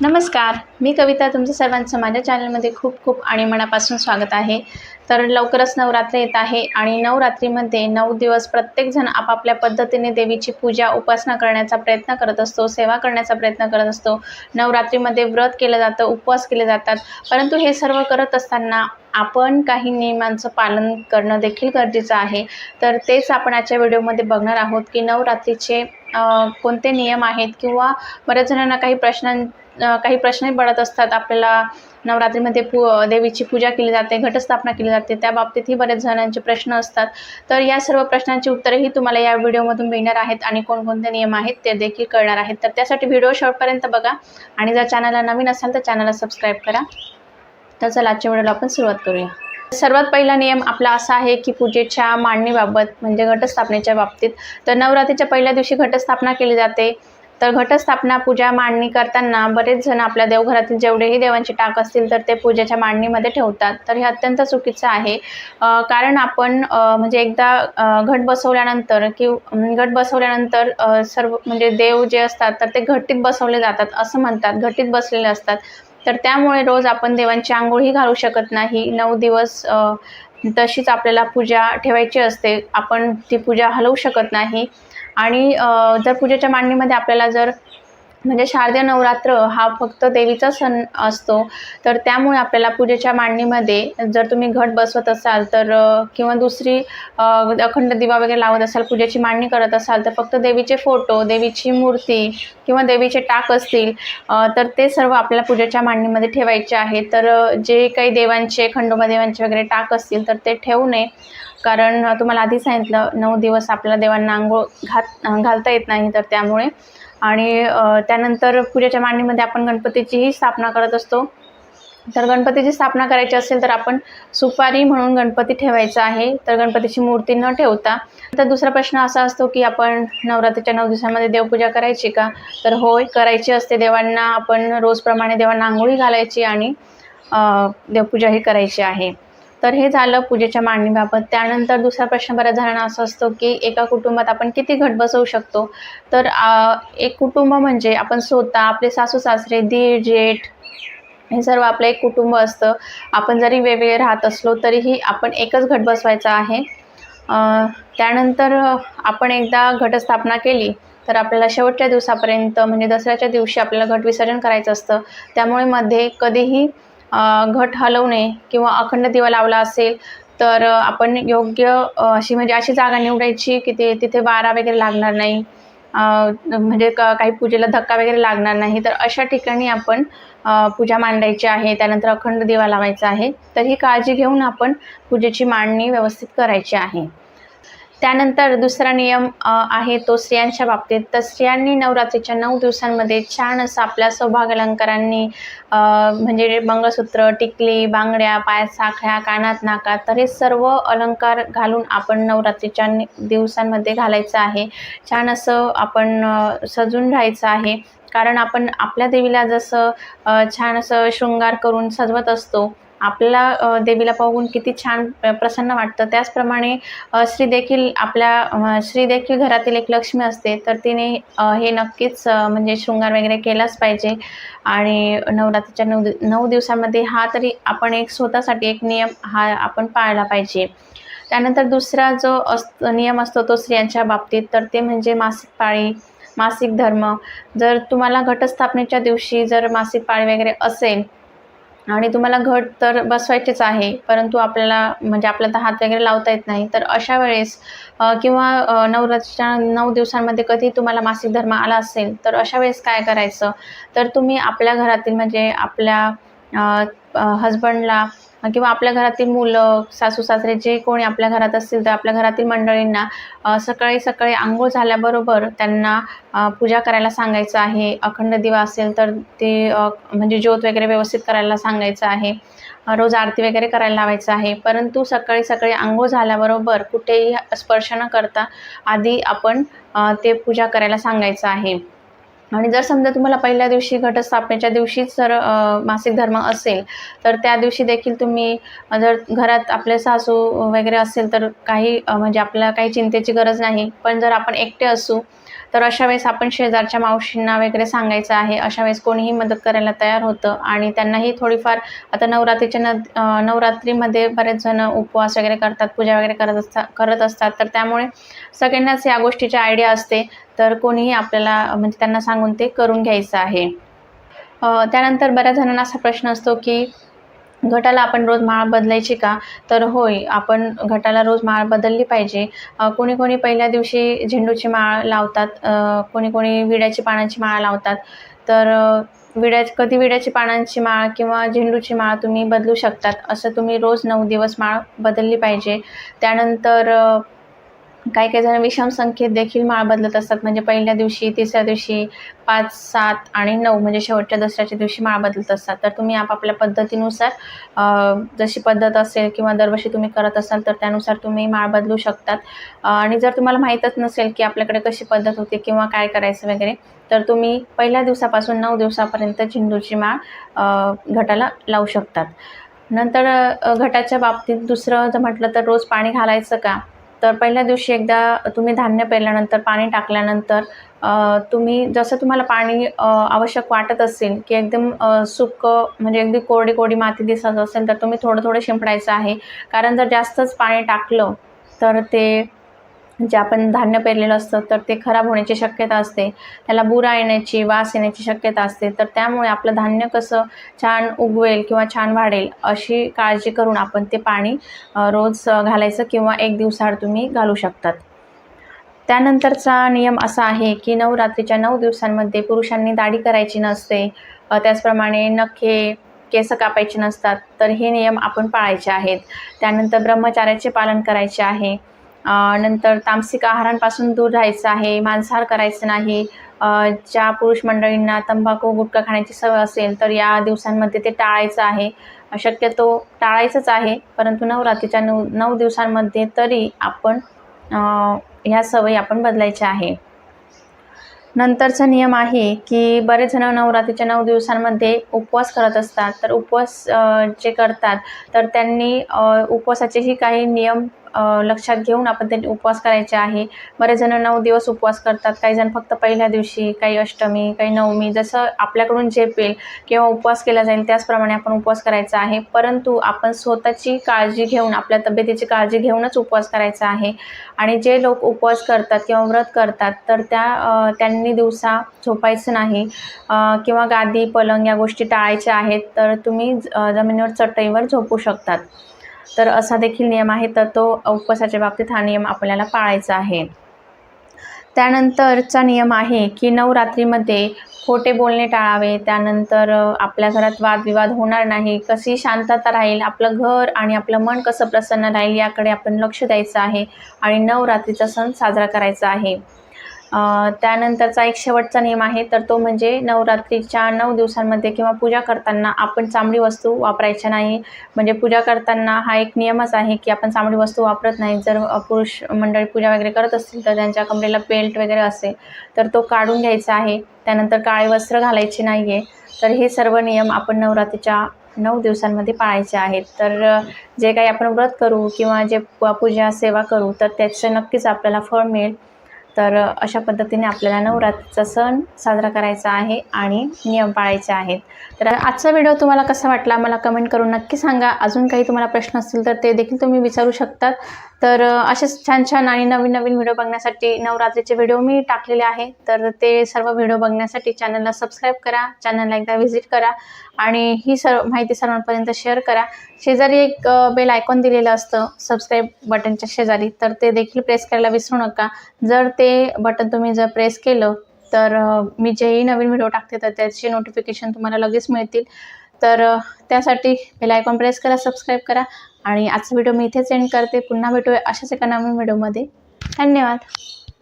नमस्कार. मी कविता तुमचं सर्वांचं माझ्या चॅनलमध्ये खूप खूप आणि मनापासून स्वागत आहे. तर लवकरच नवरात्र येत आहे आणि नवरात्रीमध्ये नऊ दिवस प्रत्येकजण आपापल्या पद्धतीने देवीची पूजा उपासना करण्याचा प्रयत्न करत असतो सेवा करण्याचा प्रयत्न करत असतो. नवरात्रीमध्ये व्रत केलं जातं उपवास केले जातात. परंतु हे सर्व करत असताना आपण काही नियमांचं पालन करणं देखील गरजेचं आहे. तर तेच आपण आजच्या व्हिडिओमध्ये बघणार आहोत की नवरात्रीचे कोणते नियम आहेत किंवा बऱ्याच जणांना काही प्रश्नां काही प्रश्नही पडत असतात. आपल्याला नवरात्रीमध्ये पू देवीची पूजा केली जाते घटस्थापना केली जाते. त्या बाबतीतही बरेच जणांचे प्रश्न असतात. तर या सर्व प्रश्नांची उत्तरेही तुम्हाला या व्हिडिओमधून मिळणार आहेत आणि कोणकोणते नियम आहेत ते देखील कळणार आहेत. तर त्यासाठी व्हिडिओ शेवटपर्यंत बघा आणि जर चॅनलला नवीन असाल तर चॅनलला सबस्क्राईब करा. तर चला आजच्या व्हिडिओला आपण सुरुवात करूया. सर्वात पहिला नियम आपला असा आहे की पूजेच्या मांडणीबाबत म्हणजे घटस्थापनेच्या बाबतीत तर नवरात्रीच्या पहिल्या दिवशी घटस्थापना केली जाते. तर घटस्थापना पूजा मांडणी करताना बरेच जण आपल्या देवघरातील जेवढेही देवांचे टाक असतील तर ते पूजेच्या मांडणीमध्ये ठेवतात. तर हे अत्यंत चुकीचं आहे. कारण आपण म्हणजे एकदा घट बसवल्यानंतर की घट बसवल्यानंतर सर्व म्हणजे देव जे असतात तर ते घटीत बसवले जातात असं म्हणतात. घटीत बसलेले असतात. तर त्यामुळे रोज आपण देवांची आंघोळही घालू शकत नाही. नऊ दिवस तशीच आपल्याला पूजा ठेवायची असते. आपण ती पूजा हलवू शकत नाही. आणि जर पूजेच्या मांडणीमध्ये आपल्याला जर म्हणजे शारदीय नवरात्र हा फक्त देवीचा सण असतो तर त्यामुळे आपल्याला पूजेच्या मांडणीमध्ये जर तुम्ही घट बसवत असाल तर किंवा दुसरी अखंड दिवा वगैरे लावत असाल पूजेची मांडणी करत असाल तर फक्त देवीचे फोटो देवीची मूर्ती किंवा देवीचे टाक असतील तर ते सर्व आपल्याला पूजेच्या मांडणीमध्ये ठेवायचे आहे तर जे काही देवांचे खंडोबा देवांचे वगैरे टाक असतील तर ते ठेवू नये. कारण तुम्हाला आधी सांगितलं नऊ दिवस आपल्याला देवांना आंघोळ घात घालता येत नाही तर त्यामुळे. आणि त्यानंतर पूजेच्या मांडणीमध्ये आपण गणपतीचीही स्थापना करत असतो. तर गणपतीची स्थापना करायची असेल तर आपण सुपारी म्हणून गणपती ठेवायचा आहे. तर गणपतीची मूर्ती न ठेवता तर दुसरा प्रश्न असा असतो की आपण नवरात्रीच्या नऊ दिवसांमध्ये देवपूजा करायची का? तर होय करायची असते. देवांना आपण रोजप्रमाणे देवांना आंघोळी घालायची आणि देवपूजाही करायची आहे. तर हे झालं पूजेच्या मांडणीबाबत. त्यानंतर दुसरा प्रश्न बऱ्याच जणांना असा असतो की एका कुटुंबात आपण किती घट बसवू शकतो? तर एक कुटुंब म्हणजे आपण स्वतः आपले सासू सासरे दीर जेठ हे सर्व आपलं एक कुटुंब असतं. आपण जरी वेगवेगळे राहत असलो तरीही आपण एकच घट बसवायचा आहे. त्यानंतर आपण एकदा घटस्थापना केली तर आपल्याला शेवटच्या दिवसापर्यंत म्हणजे दसऱ्याच्या दिवशी आपल्याला घट विसर्जन करायचं असतं. त्यामुळे मध्ये कधीही घट हलवणे किंवा अखंड दिवा लावला असेल तर आपण योग्य अशी म्हणजे अशी जागा निवडायची की ते तिथे वारा वगैरे लागणार नाही. म्हणजे क काही पूजेला धक्का वगैरे लागणार नाही. तर अशा ठिकाणी आपण पूजा मांडायची आहे त्यानंतर अखंड दिवा लावायचा आहे. तर ही काळजी घेऊन आपण पूजेची मांडणी व्यवस्थित करायची आहे. त्यानंतर दुसरा नियम आहे तो स्त्रियांच्या बाबतीत. तर स्त्रियांनी नवरात्रीच्या नऊ दिवसांमध्ये छान असं आपल्या सौभाग्य अलंकारांनी म्हणजे मंगळसूत्र टिकली बांगड्या पायात साखळ्या कानात नाकात तर हे सर्व अलंकार घालून आपण नवरात्रीच्या नि- दिवसांमध्ये घालायचं आहे. छान असं आपण सजून राहायचं आहे. कारण आपण आपल्या देवीला जसं छान असं शृंगार करून सजवत असतो आपल्याला देवीला पाहून किती छान प्रसन्न वाटतं. त्याचप्रमाणे श्री देखील आपल्या श्री देखील घरातील एक लक्ष्मी असते तर तिने हे नक्कीच म्हणजे शृंगार वगैरे केलाच पाहिजे. आणि नवरात्रीच्या नऊ नऊ दिवसामध्ये हा तरी आपण एक स्वतःसाठी एक नियम हा आपण पाळला पाहिजे. त्यानंतर दुसरा जो अस नियम असतो तो स्त्रियांच्या बाबतीत तर ते म्हणजे मासिक पाळी मासिक धर्म. जर तुम्हाला घटस्थापनेच्या दिवशी जर मासिक पाळी वगैरे असेल आणि तुम्हाला घट तर बसवायचेच आहे परंतु आपल्याला म्हणजे आपल्याला तर हात वगैरे लावता येत नाही. तर अशा वेळेस किंवा नवरात्रीच्या नऊ दिवसांमध्ये कधी तुम्हाला मासिक धर्म आला असेल तर अशा वेळेस काय करायचं? तर तुम्ही आपल्या घरातील म्हणजे आपल्या हजबंडला किंवा आपल्या घरातील मुलं सासू सासरे जे कोणी आपल्या घरात असतील तर आपल्या घरातील मंडळींना सकाळी सकाळी आंघोळ झाल्याबरोबर त्यांना पूजा करायला सांगायचं आहे. अखंड दिवा असेल तर ते म्हणजे ज्योत वगैरे व्यवस्थित करायला सांगायचं आहे. रोज आरती वगैरे करायला लावायचं आहे. परंतु सकाळी सकाळी आंघोळ झाल्याबरोबर कुठेही स्पर्श न करता आधी आपण ते पूजा करायला सांगायचं आहे. आणि जर समजा तुम्हाला पहिल्या दिवशी घटस्थापनेच्या दिवशीच जर मासिक धर्म असेल तर त्या दिवशी देखील तुम्ही जर घरात आपले सासू वगैरे असेल तर काही म्हणजे आपल्याला काही चिंतेची गरज नाही. पण जर आपण एकटे असू तर अशा वेळेस आपण शेजारच्या मावशींना वगैरे सांगायचं आहे. अशा वेळेस कोणीही मदत करायला तयार होतं आणि त्यांनाही थोडीफार आता नवरात्रीच्या न नवरात्रीमध्ये बरेच जण उपवास वगैरे करतात पूजा वगैरे करत असतात करत असतात. तर त्यामुळे सगळ्यांनाच या गोष्टीची आयडिया असते. तर कोणीही आपल्याला म्हणजे त्यांना सांगून ते करून घ्यायचं आहे. त्यानंतर बऱ्याच जणांना असा प्रश्न असतो की घटाला आपण रोज माळ बदलायची का? तर होय आपण घटाला रोज माळ बदलली पाहिजे. कोणी कोणी पहिल्या दिवशी झेंडूची माळ लावतात कोणी कोणी विड्याची पानांची माळ लावतात. तर विड्या कधी विड्याची पानांची माळ किंवा झेंडूची माळ तुम्ही बदलू शकतात. असं तुम्ही रोज नऊ दिवस माळ बदलली पाहिजे. त्यानंतर काही काही जण विषम संख्येत देखील माळ बदलत असतात. म्हणजे पहिल्या दिवशी तिसऱ्या दिवशी पाच सात आणि नऊ म्हणजे शेवटच्या दसऱ्याच्या दिवशी माळ बदलत असतात. तर तुम्ही आपापल्या पद्धतीनुसार जशी पद्धत असेल किंवा दरवर्षी तुम्ही करत असाल तर त्यानुसार तुम्ही माळ बदलू शकतात. आणि जर तुम्हाला माहीतच नसेल की आपल्याकडे कशी पद्धत होती किंवा काय करायचं वगैरे तर तुम्ही पहिल्या दिवसापासून नऊ दिवसापर्यंत झेंडूची माळ घटाला लावू शकतात. नंतर घटाच्या बाबतीत दुसरं जर म्हटलं तर रोज पाणी घालायचं का? तर पहिल्या दिवशी एकदा तुम्ही धान्य पेरल्यानंतर पाणी टाकल्यानंतर तुम्ही जसं तुम्हाला पाणी आवश्यक वाटत असेल की एकदम सुकं म्हणजे अगदी कोरडी कोरडी माती दिसत असेल तर तुम्ही थोडं थोडं शिंपडायचं आहे. कारण जर जास्तच पाणी टाकलं तर ते जे आपण धान्य पेरलेलं असतं तर ते खराब होण्याची शक्यता असते. त्याला बुरा येण्याची वास येण्याची शक्यता असते. तर त्यामुळे आपलं धान्य कसं छान उगवेल किंवा छान वाढेल अशी काळजी करून आपण ते पाणी रोज घालायचं किंवा एक दिवसाआड तुम्ही घालू शकतात. त्यानंतरचा नियम असा आहे की नवरात्रीच्या नऊ दिवसांमध्ये पुरुषांनी दाढी करायची नसते. त्याचप्रमाणे नखे केस कापायचे नसतात. तर हे नियम आपण पाळायचे आहेत. त्यानंतर ब्रह्मचार्याचे पालन करायचे आहे. नंतर तामसिक आहारांपासून दूर राहायचं आहे मांसाहार करायचं नाही. ज्या पुरुष मंडळींना तंबाखू गुटखा खाण्याची सवय असेल तर या दिवसांमध्ये ते टाळायचं आहे. शक्यतो टाळायचंच आहे परंतु नवरात्रीच्या नऊ नऊ दिवसांमध्ये तरी आपण ह्या सवयी आपण बदलायच्या आहे. नंतरचा नियम आहे की बरेच जण नवरात्रीच्या नऊ दिवसांमध्ये उपवास करत असतात. तर उपवास जे करतात तर त्यांनी उपवासाचेही काही नियम लक्षात घेऊन आपण त्यांनी उपवास करायचे आहे. बरेच जण नऊ दिवस उपवास करतात. काही जण फक्त पहिल्या दिवशी काही अष्टमी काही नवमी जसं आपल्याकडून झेपेल किंवा उपवास केला जाईल त्याचप्रमाणे आपण उपवास करायचा आहे. परंतु आपण स्वतःची काळजी घेऊन आपल्या तब्येतीची काळजी घेऊनच उपवास करायचा आहे. आणि जे लोक उपवास करतात किंवा व्रत करतात तर त्या त्यांनी दिवसा झोपायचं नाही. किंवा गादी पलंग या गोष्टी टाळायच्या आहेत तर तुम्ही ज- जमिनीवर चटईवर झोपू शकतात. तर असा देखील नियम आहे तर तो उपवासाच्या बाबतीत हा नियम आपल्याला पाळायचा आहे. त्यानंतरचा नियम आहे की नवरात्रीमध्ये खोटे बोलणे टाळावे. त्यानंतर आपल्या घरात वादविवाद होणार नाही. कशी शांतता राहील आपलं घर आणि आपलं मन कसं प्रसन्न राहील याकडे आपण लक्ष द्यायचं आहे आणि नवरात्रीचा सण साजरा करायचा आहे. त्यानंतरचा एक शेवटचा नियम आहे तर तो म्हणजे नवरात्रीच्या नऊ दिवसांमध्ये किंवा पूजा करताना आपण चामडी वस्तू वापरायच्या नाही. म्हणजे पूजा करताना हा एक नियमच आहे की आपण चामडी वस्तू वापरत नाही. जर पुरुष मंडळी पूजा वगैरे करत असतील तर त्यांच्या कमरेला बेल्ट वगैरे असेल तर तो काढून घ्यायचा आहे. त्यानंतर काळे वस्त्र घालायचे नाही आहे तर हे सर्व नियम आपण नवरात्रीच्या नऊ दिवसांमध्ये पाळायचे आहेत. तर जे काही आपण व्रत करू किंवा जे प- पूजा सेवा करू तर त्याचं नक्कीच आपल्याला फळ मिळेल. तर अशा पद्धतीने आपल्याला नवरात्रीचा सण साजरा करायचा आहे आणि नियम पाळायचे आहेत. तर आजचा व्हिडिओ तुम्हाला कसा वाटला? मला कमेंट करून नक्की सांगा. अजून काही तुम्हाला प्रश्न असतील तर ते देखील तुम्ही विचारू शकतात. तर असेच छान छान आणि नवीन नवीन व्हिडिओ बघण्यासाठी नवरात्रीचे व्हिडिओ मी टाकलेले आहे. तर ते सर्व व्हिडिओ बघण्यासाठी चॅनलला सबस्क्राईब करा चॅनलला एकदा व्हिजिट करा आणि ही सर्व माहिती सर्वांपर्यंत शेअर करा. शेजारी एक बेल आयकॉन दिलेलं असतं सबस्क्राईब बटनच्या शेजारी तर ते देखील प्रेस करायला विसरू नका. जर ते बटन तुम्ही जर प्रेस केलं तर मी जेही नवीन व्हिडिओ टाकते तर त्याचे नोटिफिकेशन तुम्हाला लगेच मिळतील. तर त्यासाठी बेल आयकॉन प्रेस करा सबस्क्राईब करा आणि आजचा व्हिडिओ मी इथेच एंड करते. पुन्हा भेटूया अशाच एका नवीन व्हिडिओमध्ये धन्यवाद.